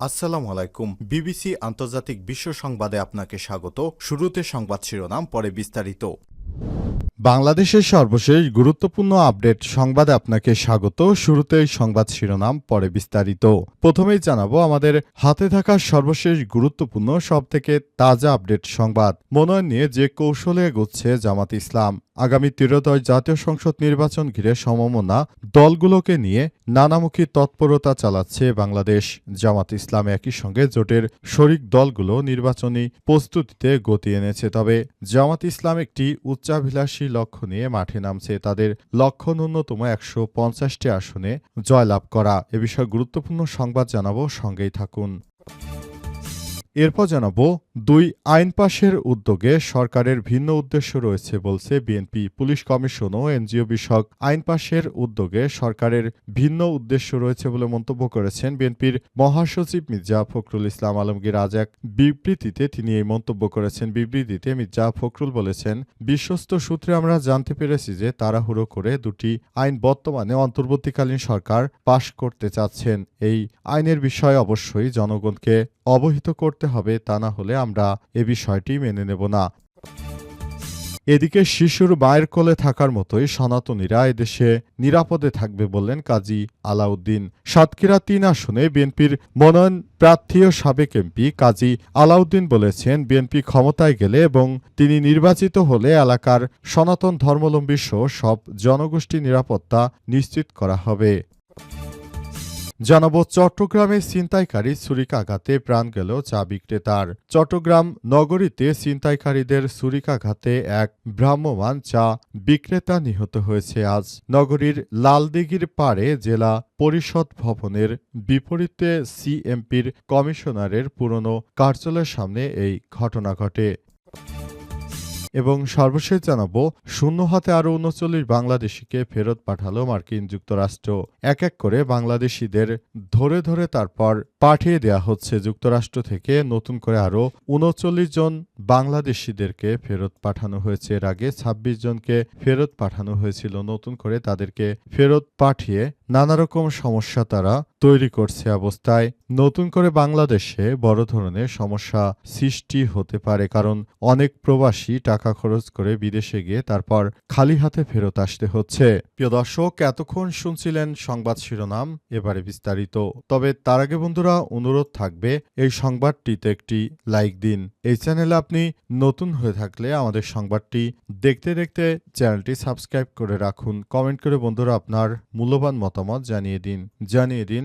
আসসালামু আলাইকুম। বিবিসি আন্তর্জাতিক বিশ্ব সংবাদে আপনাকে স্বাগত। শুরুতে সংবাদ শিরোনাম, পরে বিস্তারিত। বাংলাদেশের সর্বশেষ গুরুত্বপূর্ণ আপডেট সংবাদে আপনাকে স্বাগত। শুরুতেই সংবাদ শিরোনাম, পরে বিস্তারিত। প্রথমেই জানাব আমাদের হাতে থাকা সর্বশেষ গুরুত্বপূর্ণ, সবথেকে তাজা আপডেট সংবাদ। মনোনয়ন নিয়ে যে কৌশলে এগোচ্ছে জামাত ইসলাম। আগামী ত্রিদশ জাতীয় সংসদ নির্বাচন ঘিরে সমমনা দলগুলোকে নিয়ে নানামুখী তৎপরতা চালাচ্ছে বাংলাদেশ। জামাত ইসলাম একই সঙ্গে জোটের শরিক দলগুলো নির্বাচনী প্রস্তুতিতে গতি এনেছে। তবে জামাত ইসলাম একটি উচ্চাভিলাষী লক্ষ্য নিয়ে মাঠে নামছে। তাদের লক্ষ্য ন্যূনতম একশো পঞ্চাশটি আসনে জয়লাভ করা। এ বিষয়ে গুরুত্বপূর্ণ সংবাদ জানাব। সঙ্গেই থাকুন। এরপর জানাব, দুই আইন পাশের উদ্যোগে সরকারের ভিন্ন উদ্দেশ্য রয়েছে বলছে বিএনপি পুলিশ কমিশন ও এনজিও বিষয়ক আইন পাশের উদ্যোগে সরকারের ভিন্ন উদ্দেশ্য রয়েছে বলে মন্তব্য করেছেন বিএনপির মহাসচিব মির্জা ফখরুল ইসলাম আলমগীর। আজ এক বিবৃতিতে তিনি এই মন্তব্য করেছেন। বিবৃতিতে মির্জা ফখরুল বলেছেন, বিশ্বস্ত সূত্রে আমরা জানতে পেরেছি যে তাড়াহুড়ো করে দুটি আইন বর্তমানে অন্তর্বর্তীকালীন সরকার পাশ করতে চাচ্ছেন। এই আইনের বিষয়ে অবশ্যই জনগণকে অবহিত করতে হবে তা না হলে আমরা এ বিষয়টি মেনে নেব না। এদিকে শিশুর মায়ের কোলে থাকার মতোই সনাতনীরা এদেশে নিরাপদে থাকবে বললেন কাজী আলাউদ্দিন। সাতক্ষীরা তিন আসনে বিএনপির মনোনয়ন প্রার্থী ও সাবেক এমপি কাজী আলাউদ্দিন বলেছেন, বিএনপি ক্ষমতায় গেলে এবং তিনি নির্বাচিত হলে এলাকার সনাতন ধর্মলম্বী সহ সব জনগোষ্ঠী নিরাপত্তা নিশ্চিত করা হবে। জানাব চট্টগ্রামে ছিনতাইকারী ছুরিকাঘাতে প্রাণ গেল চা বিক্রেতার। চট্টগ্রাম নগরীতে ছিনতাইকারীদের ছুরিকাঘাতে এক ভ্রাম্যমাণ চা বিক্রেতা নিহত হয়েছে আজ। নগরীর লালদিঘির পাড়ে জেলা পরিষদ ভবনের বিপরীতে সিএমপির কমিশনারের পুরনো কার্যালয়ের সামনে এই ঘটনা ঘটে। এবং সর্বশেষ জানাব, শূন্য হাতে আরও উনচল্লিশ বাংলাদেশিকে ফেরত পাঠালো মার্কিন যুক্তরাষ্ট্র। এক এক করে বাংলাদেশিদের ধরে ধরে তারপর পাঠিয়ে দেয়া হচ্ছে যুক্তরাষ্ট্র থেকে। নতুন করে আরও উনচল্লিশ জন বাংলাদেশিদেরকে ফেরত পাঠানো হয়েছে। এর আগে ২৬ জনকে ফেরত পাঠানো হয়েছিল। নতুন করে তাদেরকে ফেরত পাঠিয়ে নানা রকম সমস্যা তারা তৈরি করছে অবস্থায়। নতুন করে বাংলাদেশে বড় ধরনের সমস্যা সৃষ্টি হতে পারে কারণ অনেক প্রবাসী টাকা খরচ করে বিদেশে গিয়ে তারপর খালি হাতে ফেরত আসতে হচ্ছে। প্রিয় দর্শক, এতক্ষণ শুনছিলেন সংবাদ শিরোনাম, এবারে বিস্তারিত। তবে তার আগে বন্ধুরা, অনুরোধ থাকবে, এই সংবাদটিতে একটি লাইক দিন। এই চ্যানেলে আপনি নতুন হয়ে থাকলে আমাদের সংবাদটি দেখতে দেখতে চ্যানেলটি সাবস্ক্রাইব করে রাখুন। কমেন্ট করে বন্ধুরা আপনার মূল্যবান মতামত জানিয়ে দিন। জানিয়ে দিন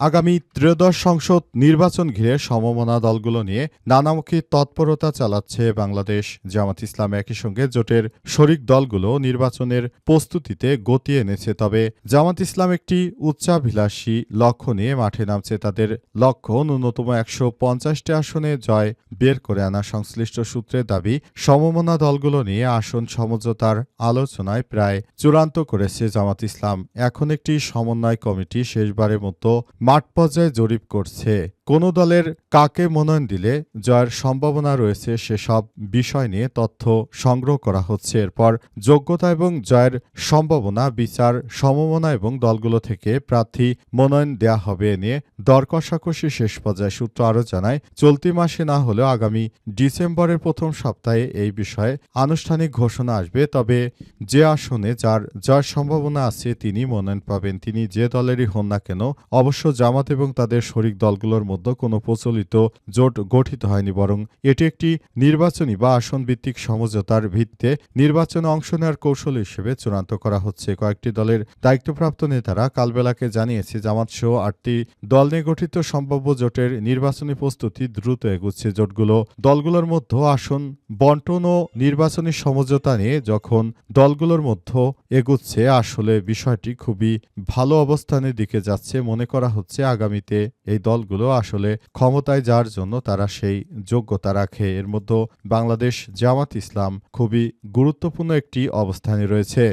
আগামী ত্রয়োদশ সংসদ নির্বাচন ঘিরে সমমনা দলগুলো নিয়ে নানামুখী তৎপরতা চালাচ্ছে বাংলাদেশ। জামাত ইসলাম একই সঙ্গে জোটের শরিক দলগুলো নির্বাচনের প্রস্তুতিতে গতি এনেছে, তবে জামাত ইসলাম একটি উচ্চাভিলাষী লক্ষ্য নিয়ে মাঠে নামছে তাদের লক্ষ্য। ন্যূনতম একশো পঞ্চাশটি আসনে জয় বের করে আনা সংশ্লিষ্ট সূত্রের দাবি, সমমনা দলগুলো নিয়ে আসন সমঝোতার আলোচনায় প্রায় চূড়ান্ত করেছে জামাত ইসলাম। এখন একটি সমন্বয় কমিটি শেষবারের মতো মাঠ পর্যায়ে জরিপ করছে। কোন দলের কাকে মনোনয়ন দিলে জয়ের সম্ভাবনা রয়েছে সেসব বিষয় নিয়ে তথ্য সংগ্রহ করা হচ্ছে। এরপর যোগ্যতা এবং জয়ের সম্ভাবনা, বিচার, সমমনা এবং দলগুলো থেকে প্রার্থী মনোনয়ন দেয়া হবে নিয়ে দর কষাকষি শেষ পর্যায়ে সূত্র আরও জানায়, চলতি মাসে না হলেও আগামী ডিসেম্বরের প্রথম সপ্তাহে এই বিষয়ে আনুষ্ঠানিক ঘোষণা আসবে। তবে যে আসনে যার জয়ের সম্ভাবনা আছে তিনি মনোনয়ন পাবেন। তিনি যে দলেরই হন না কেন, অবশ্য জামাত এবং তাদের শরিক দলগুলোর মধ্যে কোনো প্রচলিত জোট গঠিত হয়নি, বরং এটি একটি নির্বাচনী বা আসন ভিত্তিক সমঝোতার ভিত্তিতে নির্বাচনে অংশ নেওয়ার কৌশল হিসেবে চূড়ান্ত করা হচ্ছে। কয়েকটি দলের দায়িত্বপ্রাপ্ত নেতারা কালবেলাকে জানিয়েছে, জামাত সহ আটটি দল নিয়ে গঠিত সম্ভাব্য জোটের নির্বাচনী প্রস্তুতি দ্রুত এগুচ্ছে। জোটগুলো দলগুলোর মধ্যে আসন, বন্টন ও নির্বাচনী সমঝোতা নিয়ে যখন দলগুলোর মধ্যে এগুচ্ছে, আসলে বিষয়টি খুবই ভালো অবস্থানের দিকে যাচ্ছে। মনে করা হচ্ছে আগামীতে এই দলগুলো আসলে ক্ষমতায় যার জন্য তারা সেই যোগ্যতা রাখে। এর মধ্যে বাংলাদেশ জামাত ইসলাম খুবই গুরুত্বপূর্ণ একটি অবস্থানে রয়েছে।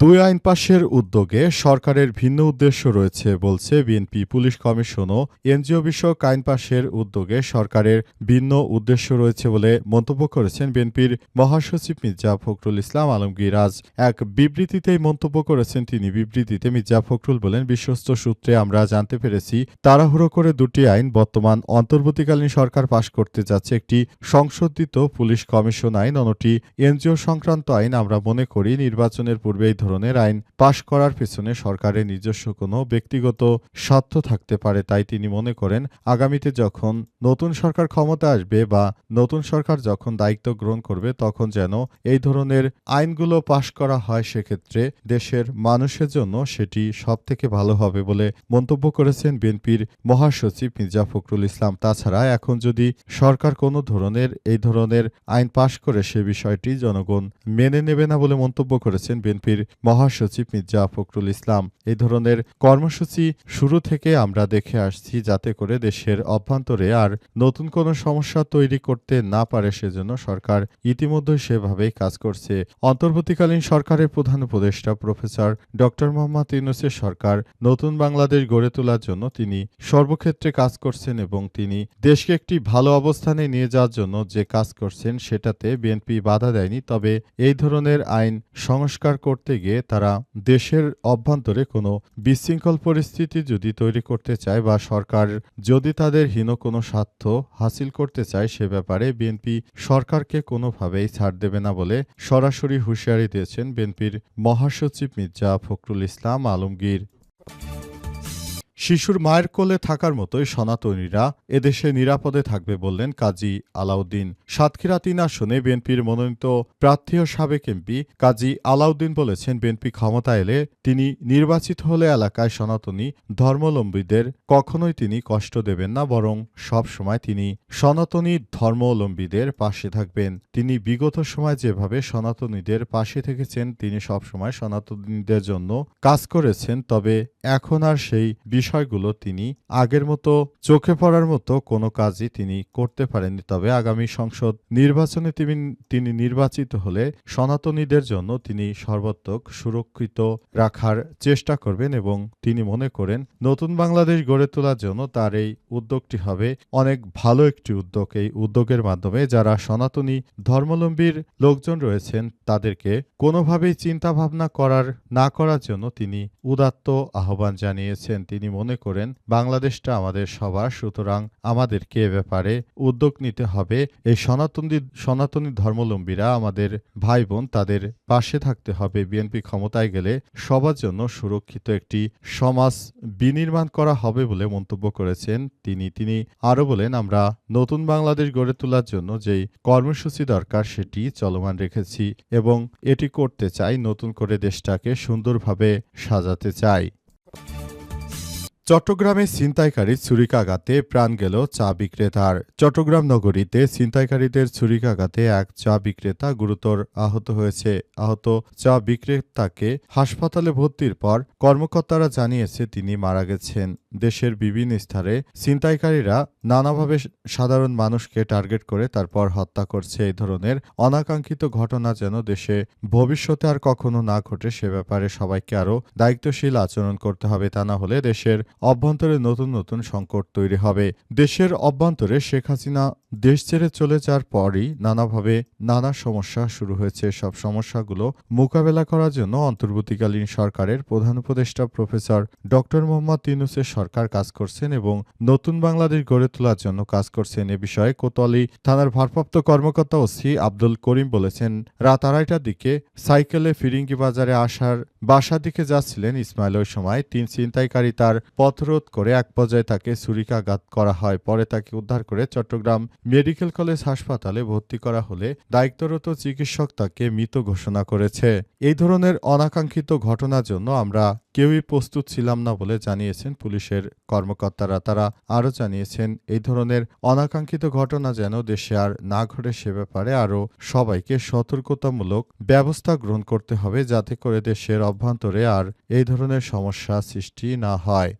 দুই আইন পাশের উদ্যোগে সরকারের ভিন্ন উদ্দেশ্য রয়েছে, বলছে বিএনপি পুলিশ কমিশন ও এনজিও বিষয়ক আইন পাশের উদ্যোগে সরকারের ভিন্ন উদ্দেশ্য রয়েছে বলে মন্তব্য করেছেন বিএনপির মহাসচিব মির্জা ফখরুল ইসলাম আলমগীর। আজ এক বিবৃতিতেই মন্তব্য করেছেন তিনি। বিবৃতিতে মির্জা ফখরুল বলেন, বিশ্বস্ত সূত্রে আমরা জানতে পেরেছি, তাড়াহুড়ো করে দুটি আইন বর্তমান অন্তর্বর্তীকালীন সরকার পাশ করতে যাচ্ছে। একটি সংশোধিত পুলিশ কমিশন আইন, অন্যটি এনজিও সংক্রান্ত আইন। আমরা মনে করি, নির্বাচনের পূর্বে এই ধরনের আইন পাশ করার পেছনে সরকারের নিজস্ব কোনো ব্যক্তিগত স্বার্থ থাকতে পারে তাই তিনি মনে করেন আগামীতে যখন নতুন সরকার ক্ষমতা আসবে বা নতুন সরকার যখন দায়িত্ব গ্রহণ করবে তখন যেন এই ধরনের আইনগুলো পাশ করা হয় সেক্ষেত্রে দেশের মানুষের জন্য সেটি সব থেকে ভালো হবে বলে মন্তব্য করেছেন বিএনপির মহাসচিব মির্জা ফখরুল ইসলাম। তাছাড়া এখন যদি সরকার কোনো ধরনের এই ধরনের আইন পাশ করে সে বিষয়টি জনগণ মেনে নেবে না বলে মন্তব্য করেছেন বিএনপির মহাসচিব মির্জা ফখরুল ইসলাম। এই ধরনের কর্মসূচি শুরু থেকে আমরা দেখে আসছি যাতে করে দেশের অভ্যন্তরে আর নতুন কোনো সমস্যা তৈরি করতে না পারে সেজন্য সরকার ইতিমধ্যে সেভাবেই কাজ করছে। অন্তর্বর্তীকালীন সরকারের প্রধান উপদেষ্টা প্রফেসর ড. মোহাম্মদ ইউনুসের সরকার নতুন বাংলাদেশ গড়ে তোলার জন্য তিনি সর্বক্ষেত্রে কাজ করছেন এবং তিনি দেশকে একটি ভালো অবস্থানে নিয়ে যাওয়ার জন্য যে কাজ করছেন সেটাতে বিএনপি বাধা দেয়নি। তবে এই ধরনের আইন সংস্কার করতে গিয়ে তারা দেশের অভ্যন্তরে কোনো বিশৃঙ্খল পরিস্থিতি যদি তৈরি করতে চায় বা সরকার যদি তাদের হীন কোনো স্বার্থ হাসিল করতে চায় সে ব্যাপারে বিএনপি সরকারকে কোনোভাবেই ছাড় দেবে না বলে সরাসরি হুঁশিয়ারি দিয়েছেন বিএনপির মহাসচিব মির্জা ফখরুল ইসলাম আলমগীর। শিশুর মায়ের কোলে থাকার মতোই সনাতনীরা এদেশে নিরাপদে থাকবে বললেন কাজী আলাউদ্দিন। সাতক্ষীরা তিন আসনে বিএনপির মনোনীত প্রার্থী ও সাবেক এমপি কাজী আলাউদ্দিন বলেছেন, বিএনপি ক্ষমতা এলে তিনি নির্বাচিত হলে এলাকায় সনাতনী ধর্মাবলম্বীদের কখনোই তিনি কষ্ট দেবেন না, বরং সব সময় তিনি সনাতনী ধর্মাবলম্বীদের পাশে থাকবেন। তিনি বিগত সময় যেভাবে সনাতনীদের পাশে থেকেছেন, তিনি সব সময় সনাতনীদের জন্য কাজ করেছেন, তবে এখন আর সেই বিষয়গুলো তিনি আগের মতো চোখে পড়ার মতো কোনো কাজই তিনি করতে পারেননি। তবে আগামী সংসদ নির্বাচনে তিনি তিনি নির্বাচিত হলে সনাতনীদের জন্য তিনি সর্বাত্মক সুরক্ষিত রাখার চেষ্টা করবেন এবং তিনি মনে করেন নতুন বাংলাদেশ গড়ে তোলার জন্য তার এই উদ্যোগটি হবে অনেক ভালো একটি উদ্যোগ। এই উদ্যোগের মাধ্যমে যারা সনাতনী ধর্মাবলম্বীর লোকজন রয়েছেন তাদেরকে কোনোভাবেই চিন্তা ভাবনা করার, না করার জন্য তিনি উদাত্ত আহ্বান জানিয়েছেন তিনি মনে করেন, বাংলাদেশটা আমাদের সবার, সুতরাং আমাদেরকে এ ব্যাপারে উদ্যোগ নিতে হবে। এই সনাতনী সনাতনী ধর্মলম্বীরা আমাদের ভাই বোন তাদের পাশে থাকতে হবে। বিএনপি ক্ষমতায় গেলে সবার জন্য সুরক্ষিত একটি সমাজ বিনির্মাণ করা হবে বলে মন্তব্য করেছেন তিনি। তিনি আরও বলেন, আমরা নতুন বাংলাদেশ গড়ে তোলার জন্য যেই কর্মসূচি দরকার সেটি চলমান রেখেছি এবং এটি করতে চাই, নতুন করে দেশটাকে সুন্দরভাবে সাজাতে চাই। চট্টগ্রামে ছিনতাইকারীর ছুরিকাঘাতে প্রাণ গেল চা বিক্রেতার। চট্টগ্রাম নগরীতে ছিনতাইকারীদের ছুরিকাঘাতে এক চা বিক্রেতা গুরুতর আহত হয়েছে। আহত চা বিক্রেতাকে হাসপাতালে ভর্তির পর কর্মকর্তারা জানিয়েছে তিনি মারা গেছেন। দেশের বিভিন্ন স্থানে ছিনতাইকারীরা নানাভাবে সাধারণ মানুষকে টার্গেট করে তারপর হত্যা করছে। এই ধরনের অনাকাঙ্ক্ষিত ঘটনা যেন দেশে ভবিষ্যতে আর কখনো না ঘটে, সে ব্যাপারে সবাইকে আরও দায়িত্বশীল আচরণ করতে হবে। তা না হলে দেশের অভ্যন্তরে নতুন নতুন সংকট তৈরি হবে। দেশের অভ্যন্তরে শেখ হাসিনা দেশ ছেড়ে চলে যাওয়ার পরই নানাভাবে নানা সমস্যা শুরু হয়েছে। সব সমস্যাগুলো মোকাবেলা করার জন্য অন্তর্বর্তীকালীন সরকারের প্রধান উপদেষ্টা প্রফেসর ডক্টর মোহাম্মদ ইউনুসের সরকার কাজ করছেন এবং নতুন বাংলাদেশ গড়ে তোলার জন্য কাজ করছেন এ বিষয়ে কোতোয়ালি থানার ভারপ্রাপ্ত কর্মকর্তা ওসি আব্দুল করিম বলেছেন, রাত আড়াইটার দিকে সাইকেলে ফিরিঙ্গি বাজারে আসার বাসার দিকে যাচ্ছিলেন ইসমাইল। ওই সময় তিন ছিনতাইকারী তার পথরোধ করে এক পর্যায়ে তাকে ছুরিকাঘাত করা হয়। পরে তাকে উদ্ধার করে চট্টগ্রাম মেডিকেল কলেজ হাসপাতালে ভর্তি করা হলে দায়িত্বরত চিকিৎসক তাকে মৃত ঘোষণা করেছে। এই ধরনের অনাকাঙ্ক্ষিত ঘটনার জন্য আমরা কেউই প্রস্তুত ছিলাম না বলে জানিয়েছেন পুলিশের কর্মকর্তারা তারা আরও জানিয়েছেন, এই ধরনের অনাকাঙ্ক্ষিত ঘটনা যেন দেশে আর না ঘটে সে ব্যাপারে আরও সবাইকে সতর্কতামূলক ব্যবস্থা গ্রহণ করতে হবে যাতে করে দেশের অভ্যন্তরে আর এই ধরনের সমস্যা সৃষ্টি না হয়।